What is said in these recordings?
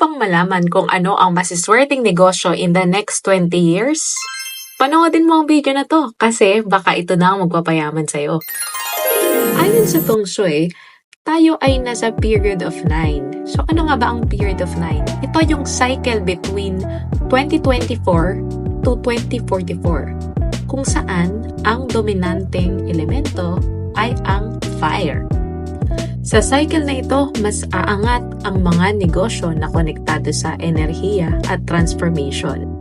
bang malaman kung ano ang masiswerteng negosyo in the next 20 years? Panoodin mo ang video na to kasi baka ito na ang magpapayaman sa'yo. Ayon sa Feng Shui, tayo ay nasa period of 9. So ano nga ba ang period of 9? Ito yung cycle between 2024 to 2044 kung saan ang dominanteng elemento ay ang fire. Sa cycle na ito, mas aangat ang mga negosyo na konektado sa enerhiya at transformation.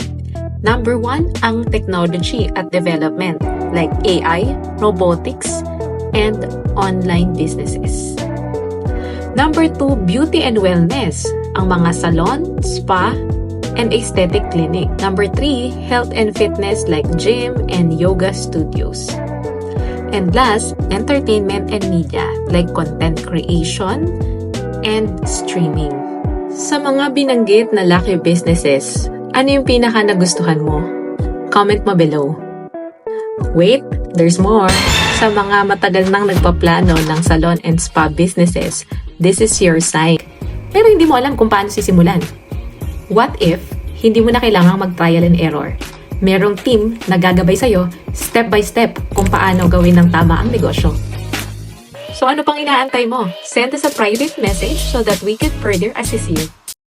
Number one, ang technology at development like AI, robotics, and online businesses. Number two, beauty and wellness, ang mga salon, spa, and aesthetic clinic. Number three, health and fitness like gym and yoga studios. And last, entertainment and media like content creation and streaming. Sa mga binanggit na lucky businesses, ano yung pinaka nagustuhan mo? Comment mo below. Wait, there's more. Sa mga matagal nang nagpaplano ng salon and spa businesses, this is your sign. Pero hindi mo alam kung paano sisimulan. What if hindi mo na kailangang mag-trial and error? Merong team na gagabay sa'yo step by step kung paano gawin ng tama ang negosyo. So ano pang inaantay mo? Send us a private message so that we can further assist you.